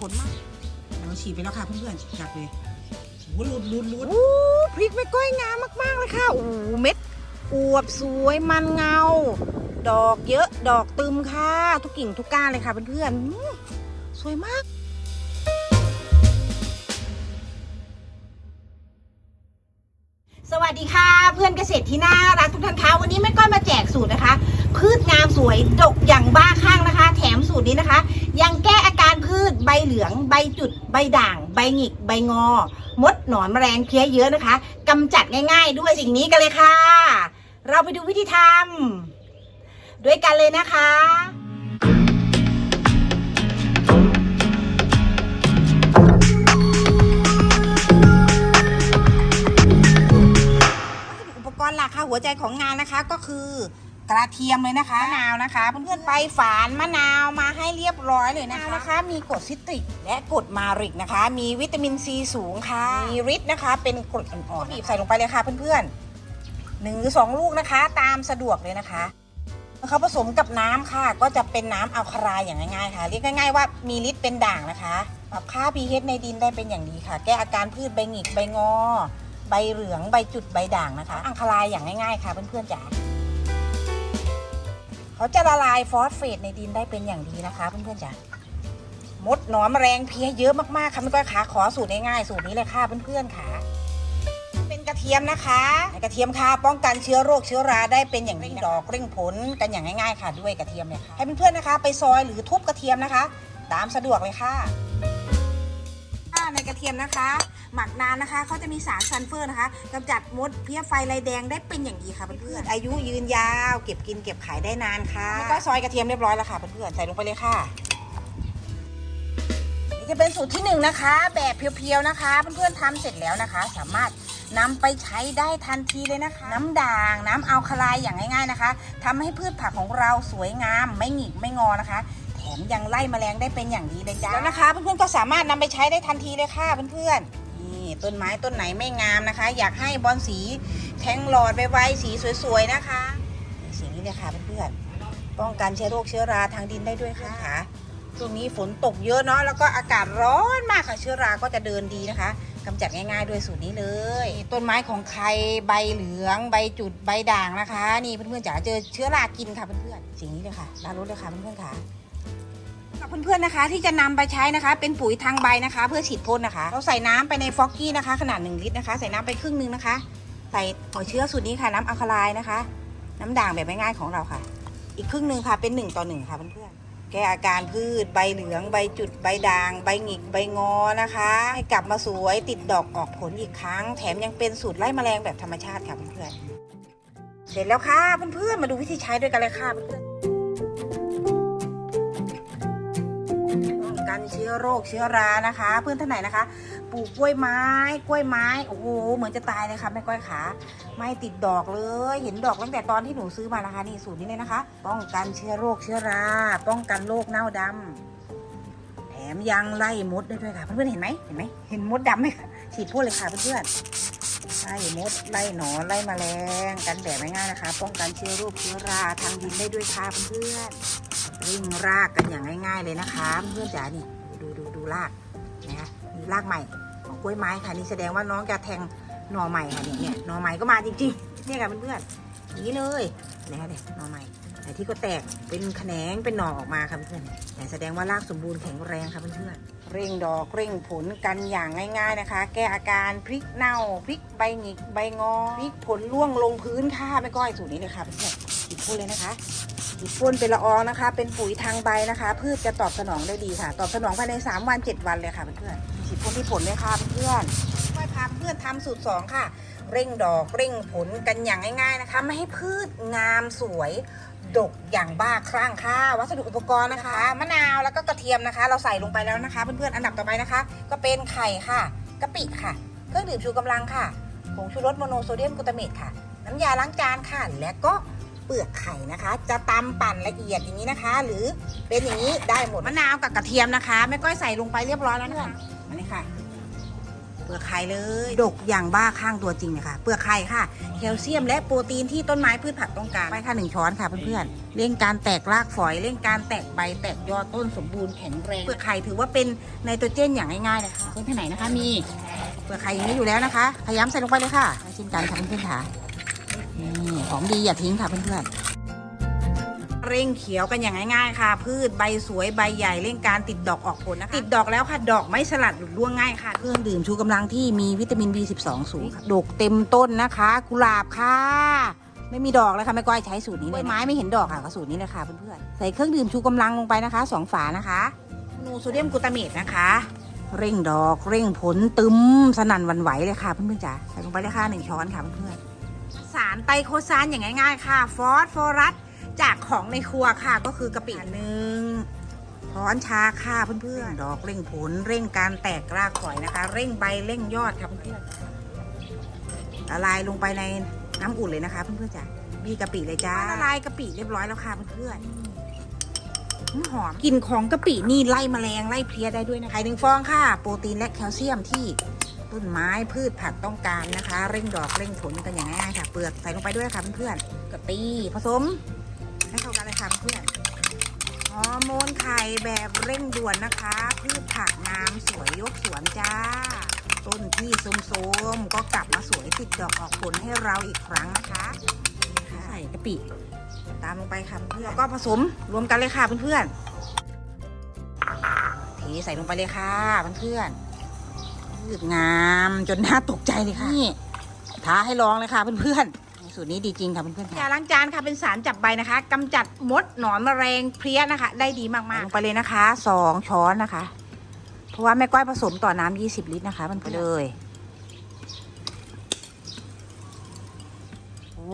ผลมากเราฉีดไปแล้วค่ะเพื่อนๆจับเลยโอ้โหหลุดหลุดหลุดโอ้พริกไม่ก้อยงามมากๆเลยค่ะโอ้เม็ดอวบสวยมันเงา ดอกเยอะดอกตึมค่ะ ทุกกิ่งทุกก้านเลยค่ะเพื่อนๆอื้อสวยมากสวัสดีค่ะเพื่อนเกษตรที่น่ารักทุกท่านคะวันนี้แม่ก้อยมาแจกสูตรนะคะ พืชงามสวยดกอย่างบ้าคลั่งนะคะ แถมสูตรนี้นะคะ ยังแก้อาการพืชใบเหลือง ใบจุด ใบด่าง ใบหงิก ใบงอ มดหนอนแมลงเพี้ยเยอะนะคะกำจัดง่าย ๆ ด้วยสิ่งนี้กันเลยค่ะ เราไปดูวิธีทำด้วยกันเลยนะคะอุปกรณ์หลักค่ะหัวใจของงานนะคะก็คือ กระเทียมเลยนะคะมะนาวนะคะเพื่อนๆไปฝานมะนาวมาให้เรียบร้อยเลยนะคะนะคะ มีกรดซิตริกและกรดมาริกนะคะ มีวิตามินซีสูงค่ะมีฤทธิ์นะคะ เป็นกรดอ่อนๆบีบใส่ลงไปเลยค่ะเพื่อนๆหนึ่งหรือสองลูกนะคะ ตามสะดวกเลยนะคะเขาผสมกับน้ำค่ะ ก็จะเป็นน้ำอัลคาไลน์อย่างง่ายๆค่ะ เรียกง่ายๆว่ามีฤทธิ์เป็นด่างนะคะปรับค่า pH ในดินได้เป็นอย่างดีค่ะ แก้อาการพืชใบหงิกใบงอ ใบเหลืองใบจุดใบด่างนะคะ อังคลายอย่างง่ายๆค่ะเพื่อนๆจ๋า เขาจะละลายฟอสเฟตในดินได้เป็นอย่างดีนะคะเพื่อนๆจ้ะมดหนอนแมลงเพี้ยเยอะมากๆค่ะไม่ก้อยขาขอสูตรง่ายๆสูตรนี้เลยค่ะเพื่อนๆค่ะเป็นกระเทียมนะคะกระเทียมค่ะป้องกันเชื้อโรคเชื้อราได้เป็นอย่างดีดอกเร่งผลกันอย่างง่ายๆค่ะ ด้วยกระเทียมเนี่ยค่ะให้เพื่อนๆนะคะ ไปซอยหรือทุบกระเทียมนะคะ ตามสะดวกเลยค่ะ ในกระเทียมนะคะ หมักนานนะคะเขาจะมีสารซัลเฟอร์นะคะกำจัดมดเพี้ยไฟลายแดงได้เป็นอย่างดีค่ะเพื่อนๆอายุยืนยาว เก็บกินเก็บขายได้นานค่ะแล้วก็ซอยกระเทียมเรียบร้อยแล้วค่ะเพื่อนๆใส่ลงไปเลยค่ะนี่จะเป็นสูตรที่หนึ่งนะคะ แบบเพียวๆนะคะ เพื่อนๆทำเสร็จแล้วนะคะ สามารถนำไปใช้ได้ทันทีเลยนะคะ น้ำด่างน้ำอัลคาไลน์อย่างง่าย ๆนะคะทำให้พืชผักของเราสวยงามไม่หงิกไม่งอนะคะแถ มยังไล่แมลงได้เป็นอย่างดีเลยจ้าแล้วนะคะเพื่อนๆก็สามารถนำไปใช้ได้ทันทีเลยค่ะเพื่อนๆนี่ต้นไม้ต้นไหนไม่งามนะคะ อยากให้บอลสีแทงหลอดไวๆสีสวยๆนะคะสีนี้เลยค่ะเพื่อนๆป้องกันเชื้อโรคเชื้อราทางดินได้ด้วยค่ะช่วงนี้ฝนตกเยอะเนาะแล้วก็อากาศร้อนมากค่ะเชื้อราก็จะเดินดีนะคะกำจัดง่ายๆด้วยสูตรนี้เลย ต้นไม้ของใครใบเหลือง ใบจุดใบด่างนะคะ นี่เพื่อนๆจ๋าเจอเชื้อรากินค่ะเพื่อนๆสิ่งนี้เลยค่ะลาลดเลยค่ะเพื่อนๆค่ะ เพื่อนๆนะคะ ที่จะนำไปใช้นะคะ เป็นปุ๋ยทางใบนะคะ เพื่อฉีดพ่นนะคะ เราใส่น้ำไปในฟอกกี้นะคะ ขนาด1ลิตรนะคะ ใส่น้ำไปครึ่งหนึงนะคะ ใส่หัวเชื้อสูตรนี้ค่ะ น้ำอัลคาไลน์นะคะ น้ำด่างแบบง่ายๆของเราค่ะ อีกครึ่งหนึ่งค่ะเป็น1ต่อ1ค่ะเพื่อนๆแก้อาการพืชใบเหลือง ใบจุดใบด่าง ใบหงิกใบงอนะคะ ให้กลับมาสวยติดดอกออกผลอีกครั้ง แถมยังเป็นสูตรไล่แมลงแบบธรรมชาติค่ะเพื่อนๆเสร็จแล้วค่ะเพื่อนๆมาดูวิธีใช้ด้วยกันเลยค่ะเพื่อนๆ กันเชื้อโรคเชื้อรานะคะ เพื่อนท่านไหนนะคะ ปลูกกล้วยไม้ กล้วยไม้โอ้โหเหมือนจะตายเลยค่ะแม่ก้อยขาไม่ติดดอกเลย เห็นดอกตั้งแต่ตอนที่หนูซื้อมานะคะนี่สูตรนี้เลยนะคะ ป้องกันเชื้อโรคเชื้อรา ป้องกันโรคเน่าดำแถมยังไล่มดได้ด้วยค่ะเพื่อนๆเห็นไหมเห็นไหมเห็นมดดำไหมคะฉีดพ่นเลยค่ะเพื่อนๆไล่มดไล่หนอนไล่แมลงกันแบบง่ายๆนะคะ ป้องกันเชื้อโรคเชื้อราทางดินได้ด้วยค่ะเพื่อนๆ วิ่งรากกันอย่างง่าย ๆเลยนะคะเพื่อนจ๋านี่ดูดูดูรากนะคะมีรากใหม่ของกล้วยไม้ค่ะนี่แสดงว่าน้องจะแทงหน่อใหม่ค่ะเนี่ยเนี่ยหน่อใหม่ก็มาจริงๆเนี่ยค่ะเพื่อนๆอย่างนี้เลยนะคะเนี่ยหน่อใหม่แต่ที่ก็แตกเป็นแขนงเป็นหน่อออกมาค่ะเพื่อนแต่แสดงว่ารากสมบูรณ์แข็งแรงค่ะเพื่อนๆเร่งดอกเร่งผลกันอย่างง่ายๆนะคะ แก้อาการพริกเน่าพริกใบหงิกใบงอพริกผลร่วงลงพื้นค่ะไม่ก้อยสูตรนี้เลยค่ะเพื่อน พูดเลยนะคะฉีดพ่นเป็นละอองนะคะ เป็นปุ๋ยทางใบนะคะ พืชจะตอบสนองได้ดีค่ะ ตอบสนองภายใน 3 วัน 7 วันเลยค่ะเพื่อนๆฉีดพ่นที่ผลเลยค่ะเพื่อนค่อยพาเพื่อนทำสูตร 2 ค่ะ เร่งดอกเร่งผลกันอย่างง่าย ๆนะคะ ไม่ให้พืชงามสวยดกอย่างบ้าคลั่งค่ะ วัสดุอุปกรณ์นะคะ มะนาวแล้วก็กระเทียมนะคะ เราใส่ลงไปแล้วนะคะ เพื่อนๆอันดับต่อไปนะคะ ก็เป็นไข่ค่ะกะปิค่ะ เครื่องดื่มชูกำลังค่ะผงชูรสโมโนโซเดียมกลูตาเมตค่ะ น้ำยาล้างจานค่ะ และก็ ปลือกไข่นะคะ จะตำปั่นละเอียดอย่างนี้นะคะ หรือเป็นอย่างนี้ได้หมดมะนาวกับกระเทียมนะคะแม่ก้อยใส่ลงไปเรียบร้อยแล้วนะคะอันนี้ค่ะปลือกไข่เลยดกอย่างบ้าข้างตัวจริงเลยค่ะ เปลือกไข่ค่ะ แคลเซียมและโปรตีนที่ต้นไม้พืชผักต้องการไปค่ะหนึ่งช้อนค่ะเพื่อนๆเร่งการแตกรากฝอยเร่งการแตกใบแตกยอดต้นสมบูรณ์แข็งแรงเปลือกไข่ถือว่าเป็นไนโตรเจนอย่างง่ายๆเลยค่ะต้นที่ไหนนะคะมีเปลือกไข่อย่างนี้อยู่แล้วนะคะพยายามใส่ลงไปเลยค่ะเช่นกันค่ะเพื่อนๆค่ะ นี่ของดีอย่าทิ้งค่ะเพื่อนๆเร่งเขียวกันอย่างง่ายๆค่ะ พืชใบสวยใบใหญ่เร่งการติดดอกออกผลนะคะติดดอกแล้วค่ะดอกไม่สลัดหลุดร่วงง่ายค่ะเครื่องดื่มชูกำลังที่มีวิตามิน B12 สูงค่ะดกเต็มต้นนะคะ กุหลาบค่ะไม่มีดอกเลยค่ะแม่ก้อยใช้สูตรนี้เลยไม้ไม่เห็นดอกค่ะก็สูตรนี้เลยค่ะเพื่อนๆใส่เครื่องดื่มชูกำลังลงไปนะคะสองฝานะคะนูโซเดียมกลูตาเมตนะคะ เร่งดอกเร่งผลตึมสนั่นหวันไหวเลยค่ะเพื่อนๆจ๋าใส่ลงไปเลยค่ะหนึ่งช้อนค่ะเพื่อนๆ สารไตรโคซานอย่างง่ายๆค่ะ ฟอสฟอรัสจากของในครัวค่ะ ก็คือกะปิหนึ่งช้อนชาค่ะเพื่อนๆ ดอกเร่งผลเร่งการแตกรากฝอยนะคะ เร่งใบเร่งยอดค่ะเพื่อนๆละลายลงไปในน้ำอุ่นเลยนะคะ เพื่อนๆจ้ะมีกะปิเลยจ้าละลายกะปิเรียบร้อยแล้วค่ะเพื่อนๆอืมหอมกลิ่นของกะปินี่ไล่แมลงไล่เพลี้ยได้ด้วยนะคะไข่หนึ่งฟองค่ะ โปรตีนและแคลเซียมที่ ต้นไม้พืชผักต้องการนะคะ เร่งดอกเร่งผลกันอย่างง่ายๆค่ะ เปลือกใส่ลงไปด้วยค่ะเพื่อนๆกะปิผสมให้เข้ากันเลยค่ะเพื่อนฮอร์โมนไข่แบบเร่งด่วนนะคะ พืชผักงามสวยยกสวนจ้า ต้นที่โสมๆก็กลับมาสวยติดดอกออกผลให้เราอีกครั้งนะคะใส่กะปิตามลงไปค่ะเพื่อนแล้วก็ผสมรวมกันเลยค่ะเพื่อนๆเทใส่ลงไปเลยค่ะเพื่อนๆ งามจนน่าตกใจเลยค่ะนี่ท้าให้ลองเลยค่ะเพื่อนๆสูตรนี้ดีจริงค่ะเพื่อนๆยาล้างจานค่ะเป็นสารจับใบนะคะกำจัดมดหนอนแมลงเพลี้ยนะคะ ได้ดีมากๆลงไปเลยนะคะสองช้อนนะคะ เพราะว่าแม่ก้อยผสมต่อน้ำ20 ลิตรนะคะ มันไปเลยโอ้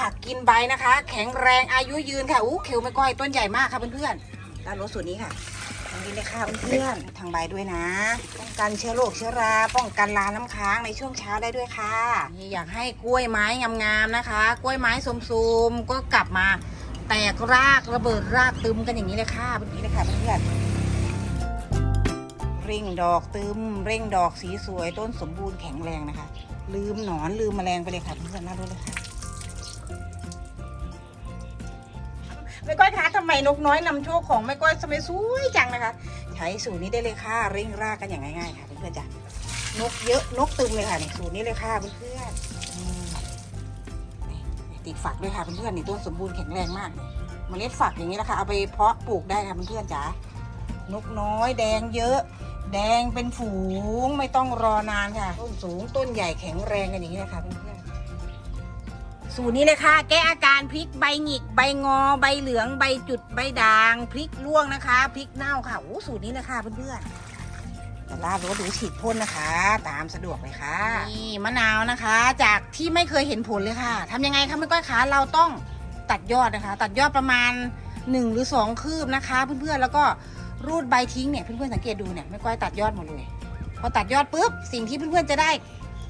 ผักกินใบนะคะ แข็งแรงอายุยืนค่ะอู้เขียวแม่ก้อยต้นใหญ่มากค่ะเพื่อนๆด้านรถสูตรนี้ค่ะทาง นี้เลยค่ะเพื่อนๆทางใบด้วยนะ ป้องกันเชื้อโรคเชื้อรา ป้องกันลาน้ำค้างในช่วงเช้าได้ด้วยค่ะนี่อยากให้กล้วยไม้งามๆนะคะ กล้วยไม้สมๆก็กลับมา แตกรากระเบิดรากตึมกันอย่างนี้เลยค่ะแบบนี้เลยค่ะเพื่อนเร่งดอกตึมเร่งดอกสีสวยต้นสมบูรณ์แข็งแรงนะคะ ลืมหนอนลืมแมลงไปเลยค่ะเพื่อนๆน่าดูเลยค่ะ แม่ก้อยคะทำไมนกน้อยนำโชคของแม่ก้อยทำไมสวยจังนะคะ ใช้สูตรนี้ได้เลยค่ะเร่งรากกันอย่างง่ายๆค่ะเพื่อนๆจ้ะนกเยอะนกตึมเลยค่ะนี่สูตรนี้เลยค่ะเพื่อนๆติดฝักด้วยค่ะเพื่อนๆนี่ต้นสมบูรณ์แข็งแรงมากเลยเมล็ดฝักอย่างนี้นะคะเอาไปเพาะปลูกได้ค่ะเพื่อนๆจ๋านกน้อยแดงเยอะ แดงเป็นฝูงไม่ต้องรอนานค่ะ ต้นสูงต้นใหญ่แข็งแรงกันอย่างนี้นะคะเพื่อน สูตรนี้เลยค่ะแก้อาการพริกใบหงิก ใบงอ ใบเหลือง ใบจุด ใบด่าง พริกร่วงนะคะ พริกเน่าค่ะโอ้สูตรนี้เลยค่ะเพื่อนๆจะลาดรถหรือฉีดพ่นนะคะ ตามสะดวกเลยค่ะนี่มะนาวนะคะ จากที่ไม่เคยเห็นผลเลยค่ะทำยังไงคะแม่ก้อยคะเราต้องตัดยอดนะคะ ตัดยอดประมาณ 1 หรือ 2 คืบนะคะ เพื่อนๆแล้วก็รูดใบทิ้งเนี่ยเพื่อนๆสังเกตดูเนี่ยแม่ก้อยตัดยอดหมดเลย พอตัดยอดปุ๊บสิ่งที่เพื่อนๆจะได้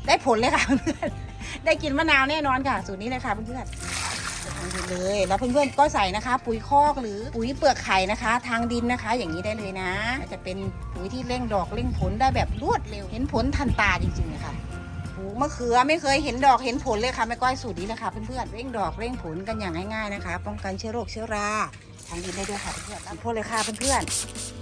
ได้ผลเลยค่ะเพื่อนๆ ได้กินมะนาวแน่นอนค่ะ สูตรนี้เลยค่ะเพื่อนๆทางดินเลย แล้วเพื่อนๆก็ใส่นะคะ ปุ๋ยคอกหรือปุ๋ยเปลือกไข่นะคะ ทางดินนะคะ อย่างนี้ได้เลยนะ จะเป็นปุ๋ยที่เร่งดอกเร่งผลได้แบบรวดเร็ว เห็นผลทันตาจริงๆเลยค่ะปูมะเขือไม่เคยเห็นดอกเห็นผลเลยค่ะแม่ก้อยสูตรนี้เลยค่ะเพื่อนๆเร่งดอกเร่งผลกันอย่างง่ายๆนะคะ ป้องกันเชื้อโรคเชื้อราทางดินได้ด้วยค่ะเพื่อนๆรับโทษเลยค่ะเพื่อนๆ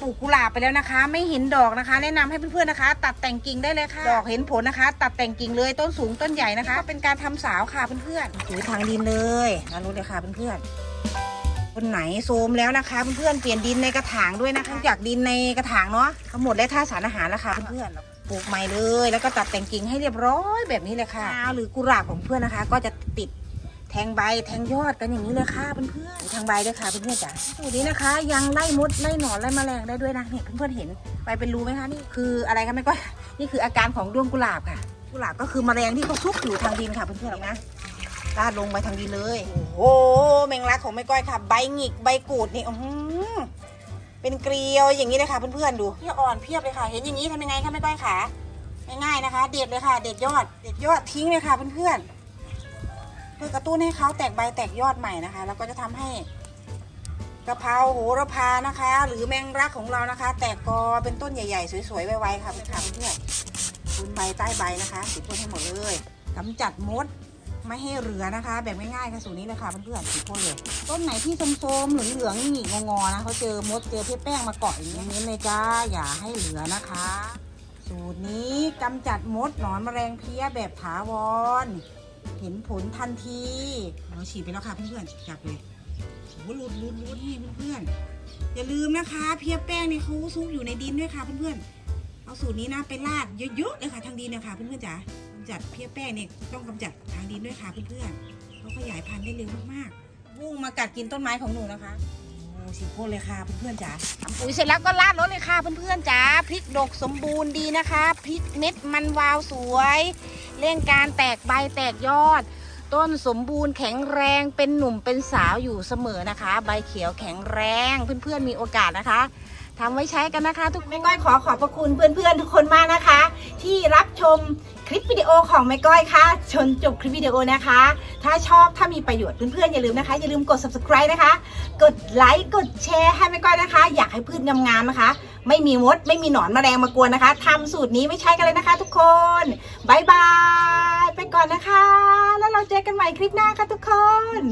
ปลูกกุหลาบไปแล้วนะคะ ไม่เห็นดอกนะคะ แนะนำให้เพื่อนๆนะคะ ตัดแต่งกิ่งได้เลยค่ะ ดอกเห็นผลนะคะ ตัดแต่งกิ่งเลยต้นสูงต้นใหญ่นะคะ เป็นการทำสาวค่ะเพื่อนๆถือทางดินเลยนะรู้เลยค่ะเพื่อนๆคนไหนโซมแล้วนะคะเพื่อนๆเปลี่ยนดินในกระถางด้วยนะคะจากดินในกระถางเนาะทั้งหมดและท่าสารอาหารแล้วค่ะเพื่อนๆปลูกใหม่เลย แล้วก็ตัดแต่งกิ่งให้เรียบร้อยแบบนี้เลยค่ะหรือกุหลาบของเพื่อนนะคะ ก็จะติด แทงใบแทงยอดกันอย่างนี้เลยค่ะเพื่อนๆทางใบด้วยค่ะเพื่อนๆจ้ะสูตรนี้นะคะ ยังไล่มดไล่หนอนไล่แมลงได้ด้วยนะเนี่ยเพื่อนๆเห็นใบเป็นรูไหมคะนี่คืออะไรคะแม่ก้อยนี่คืออาการของด้วงกุหลาบค่ะ กุหลาบก็คือแมลงที่เขาซุกอยู่ทางดินค่ะเพื่อนๆนะลาดลงไปทางดินเลยโอ้โหแมงลักของแม่ก้อยค่ะ ใบหงิกใบกูดนี่อื้อหือเป็นเกลียวอย่างนี้เลยค่ะเพื่อนๆดูเพียอ่อนเพียบเลยค่ะ เห็นอย่างนี้ทำยังไงคะแม่ก้อยขาง่ายๆนะคะ เด็ดเลยค่ะ เด็ดยอด เด็ดยอดทิ้งเลยค่ะเพื่อนๆ เพื่อกระตุ้นให้เขาแตกใบแตกยอดใหม่นะคะ แล้วก็จะทำให้กะเพราโหระพานะคะ หรือแมงรักของเรานะคะ แตกกอเป็นต้นใหญ่ ๆ สวยๆไวๆค่ะเพื่อนๆเพื่อนคุณใบใต้ใบนะคะติดพ่นให้หมดเลยกำจัดมดไม่ให้เหลือนะคะ แบบง่ายๆค่ะสูตรนี้เลยค่ะเพื่อนๆติดพ่นเลยต้นไหนที่โทรมๆเหลืองๆนี่งอๆนะเขาเจอมดเจอเพชรแป้งมาเกาะอย่างนี้เลยจ้าอย่าให้เหลือนะคะ สูตรนี้กำจัดมดหนอนแมลงเพี้ยแบบถาวร เห็นผลทันทีเราฉีดไปแล้วค่ะเพื่อนๆจับเลยโอ้โหหลุดหลุดหลุดนี่เพื่อนๆอย่าลืมนะคะ เพียแป้งนี่เขาซุกอยู่ในดินด้วยค่ะเพื่อนๆเอาสูตรนี้นะไปราดเยอะๆเลยค่ะทางดินนะคะเพื่อนๆจ๋ากำจัดเพียแป้งเนี่ยต้องกำจัดทางดินด้วยค่ะเพื่อนๆเขาขยายพันธุ์ได้เร็วมากบุ้งมากัดกินต้นไม้ของหนูนะคะโอ้ฉีดพ่นเลยค่ะเพื่อนๆจ๋าทำปุ๋ยเสร็จแล้วก็ราดรถเลยค่ะเพื่อนๆจ๋าพริกดกสมบูรณ์ดีนะคะพริกเม็ดมันวาวสวย เร่งการแตกใบแตกยอด ต้นสมบูรณ์แข็งแรงเป็นหนุ่มเป็นสาวอยู่เสมอนะคะ ใบเขียวแข็งแรงเพื่อนๆมีโอกาสนะคะ ทำไว้ใช้กันนะคะทุกคนแม่ก้อยขอขอบพระคุณเพื่อนๆทุกคนมากนะคะ ที่รับชมคลิปวิดีโอของแม่ก้อยค่ะจนจบคลิปวิดีโอนะคะ ถ้าชอบถ้ามีประโยชน์เพื่อนๆอย่าลืมนะคะ อย่าลืมกด subscribe นะคะ กดไลค์กดแชร์ให้แม่ก้อยนะคะ อยากให้พืชงามๆนะคะ ไม่มีมด ไม่มีหนอนแมลงมากวนนะคะทำสูตรนี้ไม่ใช่กันเลยนะคะ ทุกคนบายบายไปก่อนนะคะ แล้วเราเจอกันใหม่คลิปหน้าค่ะทุกคน